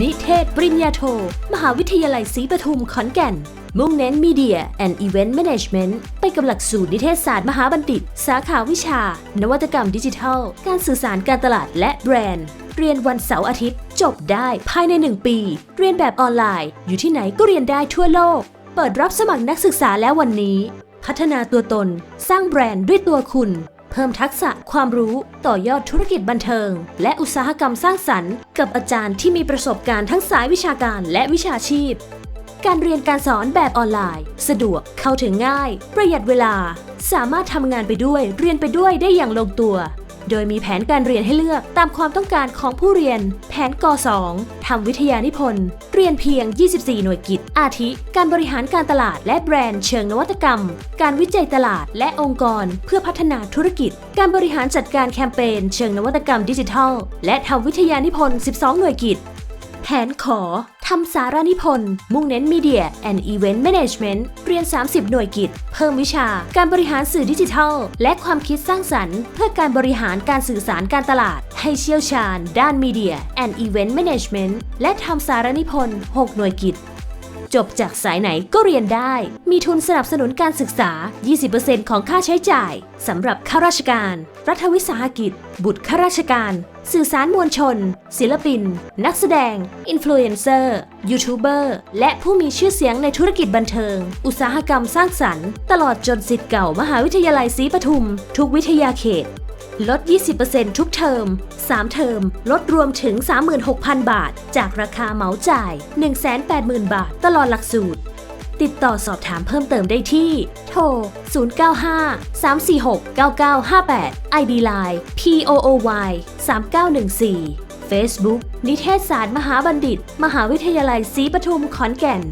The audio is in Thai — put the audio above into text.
นิเทศปริญญาโท มหาวิทยาลัยศรีปทุมขอนแก่น มุ่งเน้น Media and Event Management ไปกับหลักสูตรนิเทศศาสตร์มหาบัณฑิต สาขาวิชา นวัตกรรมดิจิทัล การสื่อสารการตลาดและแบรนด์ เรียนวันเสาร์อาทิตย์ จบได้ภายใน 1 ปี เรียนแบบออนไลน์ อยู่ที่ไหนก็เรียนได้ทั่วโลก เปิดรับสมัครนักศึกษาแล้ววันนี้ พัฒนาตัวตน สร้างแบรนด์ด้วยตัวคุณ พิ่มทักษะความรู้ต่อยอดธุรกิจบันเทิง และอุตสาหกรรมสร้างสรรค์ กับอาจารย์ที่มีประสบการณ์ทั้งสายวิชาการและวิชาชีพ การเรียนการสอนแบบออนไลน์ สะดวกเข้าถึงง่าย ประหยัดเวลา สามารถทำงานไปด้วยเรียนไปด้วยได้อย่างลงตัว โดยมีแผนการเรียนให้เลือกตามความต้องการของผู้เรียน แผนก 2 ทำวิทยานิพนธ์ เรียนเพียง 24 หน่วยกิจ อาทิ การบริหารการตลาดและแบรนด์เชิงนวัตกรรม การวิจัยตลาดและองค์กร เพื่อพัฒนาธุรกิจ การบริหารจัดการแคมเปญเชิงนวัตกรรมดิจิทัล และทำวิทยานิพนธ์ 12 หน่วยกิจ แผนขอ ทำสารานิพนธ์ มุ่งเน้น Media and Event Management เรียน 30 หน่วยกิจ เพิ่มวิชา การบริหารสื่อดิจิทัล และความคิดสร้างสรรค์ เพื่อการบริหารการสื่อสารการตลาด ให้เชี่ยวชาญ ด้าน Media and Event Management และทำสารานิพนธ์ 6 หน่วยกิจ จบจากสายไหนก็เรียนได้ มีทุนสนับสนุนการศึกษา 20%ของค่าใช้จ่ายสำหรับข้าราชการ รัฐวิสาหกิจ บุตรข้าราชการ สื่อสารมวลชน ศิลปิน นักแสดง อินฟลูเอนเซอร์ ยูทูบเบอร์ และผู้มีชื่อเสียงในธุรกิจบันเทิง อุตสาหกรรมสร้างสรรค์ ตลอดจนสิทธิ์เก่ามหาวิทยาลัยศรีปทุม ทุกวิทยาเขต ลด 20%ทุกเทอม 3 เทอม ลดรวมถึง 36,000 บาท จากราคาเหมาจ่าย 180,000 บาท ตลอดหลักสูตร ติดต่อสอบถามเพิ่มเติมได้ที่ โทร 095 346 9958 ID Line POOY 3914 Facebook นิเทศศาสตร์มหาบัณฑิต มหาวิทยาลัยศรีปทุมขอนแก่น